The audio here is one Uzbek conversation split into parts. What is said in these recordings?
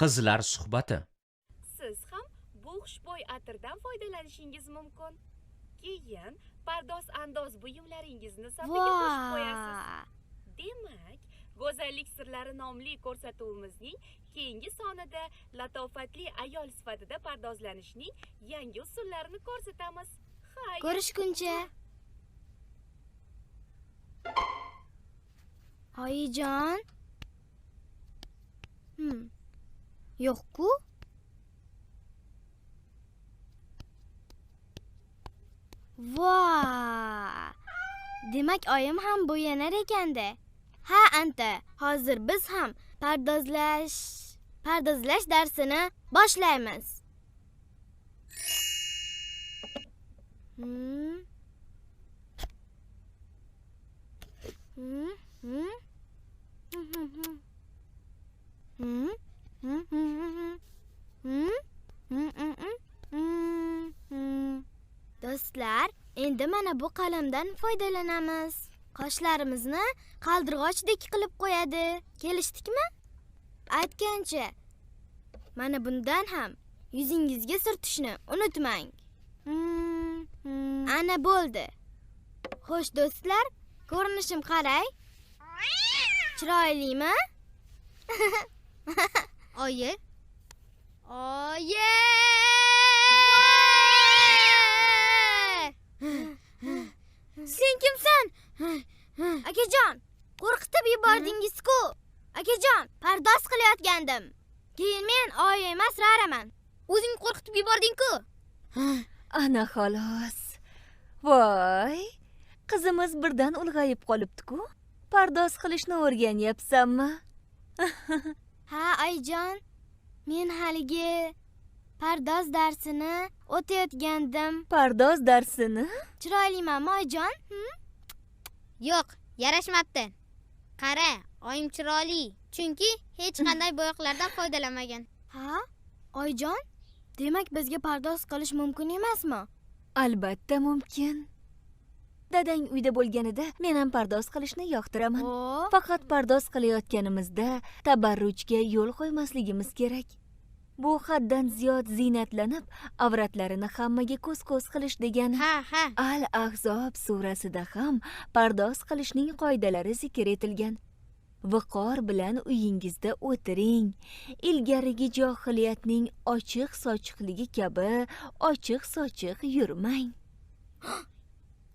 qizlar suhbati. Siz ham bu xushbo'y atirdan foydalanishingiz mumkin. Keyin pardoz andoz buyumlaringizni safiga qo'shib qo'yasiz. Demak go'zallik sirlari nomli ko'rsatuvimizning keyingi sonida latofatli ayol sifatida pardozlanishning yangi usullarini ko'rsatamiz. Xayr ko'rishguncha. Oyijon hmm. Yo'q-ku voy demak oyim ham bo'yanar ekanda ha anta hozir biz ham pardozlash pardozlash darsini boshlaymiz. Hmm. Do'stlar endi mana bu qalamdan foydalanamiz. Qoshlarimizni qaldirg'ochdek qilib qo'yadi. Kelishdikmi? Aytgancha mana bundan ham yuzingizga surtishni unutmang. Hmm, hmm. ana bo'ldi. Xo'sh do'stlar ko'rinishim qarang chiroylimi? Oyi. Oyi qo'rqitib yubordingiz-ku akajon pardoz qilayotgandim. Keyin men oyi emas raraman. O'zing qo'rqitib yubording-ku. Ana xolos. Voy qizimiz birdan ulg'ayib qolibdi-ku. Pardoz qilishni o'rganyapsanmi? Ha oyijon men haligi pardoz darsini o'tayotgandim. Pardoz darsini? Chiroylimanmi oyijon yo'q yarashmabdi qara oyim chiroyli. Chunki hech qanday bo'yoqlardan foydalanmagan ha? Oyijon demak bizga pardoz qilish mumkin emasmi? Albatta mumkin. Dadang uyda bo'lganida men ham pardoz qilishni yoqtiraman. Faqat pardoz qilayotganimizda tabarrujga yo'l qo'ymasligimiz kerak bu haddan ziyod ziynatlanib avratlarini hammaga ko'z ko'z qilish degani ha ha. Al ahzob surasida ham pardoz qilishning qoidalari zikr etilgan. Viqor bilan uyingizda o'tiring. Ilgarigi johiliyatning ochiq sochiqligi kabi ochiq sochiq yurmang.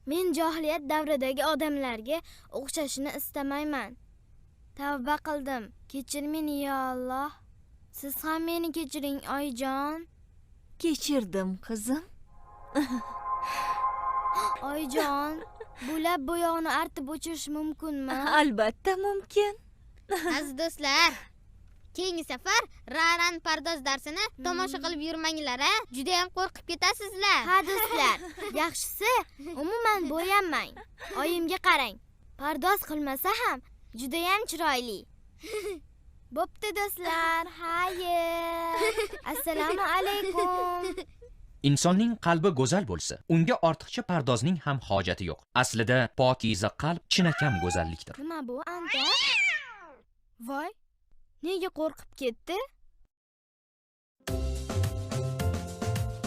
Men johiliyat davridagi odamlarga o'xshashni istamayman. Tavba qildim. Kechir meni yo alloh siz ham meni kechiring oyijon kechirdim qizim oyijon bo'lab bo'yoqni artib o'chirish mumkinmi? Albatta mumkin. Aziz do'stlar keyingi safar raran pardoz darsini tomosha qilib yurmanglar a judayam qo'rqib ketasizlar. Ha do'stlar yaxshisi umuman bo'yanmang. Oyimga qarang pardoz qilmasa ham judayam chiroyli bo'pti do'stlar. Xayr assalomu alaykum. Insonning qalbi go'zal bo'lsa unga ortiqcha pardozning ham hojati yo'q. Aslida pokiza qalb chinakam go'zallikdir. Nima bu anta voy nega qo'rqib ketdi